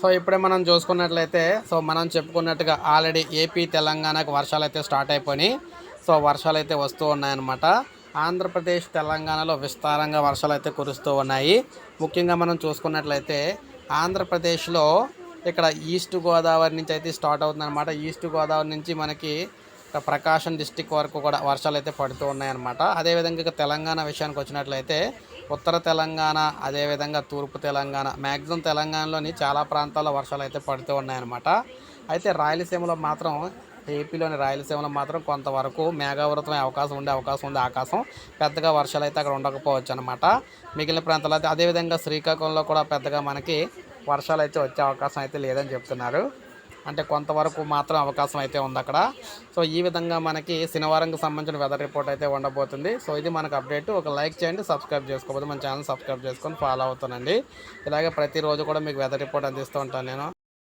So ఇప్పుడే మనం చూసుకున్నట్లయితే సో మనం చెప్పుకున్నట్టుగా ఆల్రెడీ ఏపీ తెలంగాణకు వర్షాలు అయితే స్టార్ట్ అయిపోయినాయి. సో వర్షాలు అయితే వస్తూ ఉన్నాయన్నమాట. ఆంధ్రప్రదేశ్ తెలంగాణలో విస్తారంగా వర్షాలు అయితే కురుస్తూ ఉన్నాయి. ముఖ్యంగా మనం చూసుకున్నట్లయితే ఆంధ్రప్రదేశ్లో ఇక్కడ ఈస్ట్ గోదావరి నుంచి అయితే స్టార్ట్ అవుతుందన్నమాట. ఈస్ట్ గోదావరి నుంచి మనకి ప్రకాశం డిస్టిక్ వరకు కూడా వర్షాలు అయితే పడుతూ ఉన్నాయన్నమాట. అదేవిధంగా ఇక తెలంగాణ విషయానికి వచ్చినట్లయితే ఉత్తర తెలంగాణ అదేవిధంగా తూర్పు తెలంగాణ మ్యాక్సిమం తెలంగాణలోని చాలా ప్రాంతాల్లో వర్షాలు అయితే పడుతూ ఉన్నాయన్నమాట. అయితే రాయలసీమలో మాత్రం ఏపీలోని రాయలసీమలో మాత్రం కొంతవరకు మేఘావృతం అవకాశం ఉండే అవకాశం ఉంది. ఆకాశం పెద్దగా వర్షాలు అయితే అక్కడ ఉండకపోవచ్చు అనమాట మిగిలిన ప్రాంతాలు అయితే అదేవిధంగా శ్రీకాకుళంలో కూడా పెద్దగా మనకి వర్షాలు అయితే వచ్చే అవకాశం అయితే లేదని చెప్తున్నారు. అంటే కొంతవరకు మాత్రం అవకాశం అయితే ఉంది అక్కడ. సో ఈ విధంగా మనకి శనివారంకి సంబంధించిన వెదర్ రిపోర్ట్ అయితే ఉండబోతుంది. సో ఇది మనకు అప్డేట్ ఒక లైక్ చేయండి సబ్స్క్రైబ్ చేసుకోకపోతే మన ఛానల్ సబ్స్క్రైబ్ చేసుకొని ఫాలో అవుతానండి. ఇలాగే ప్రతిరోజు కూడా మీకు వెదర్ రిపోర్ట్ అందిస్తూ ఉంటాను నేను.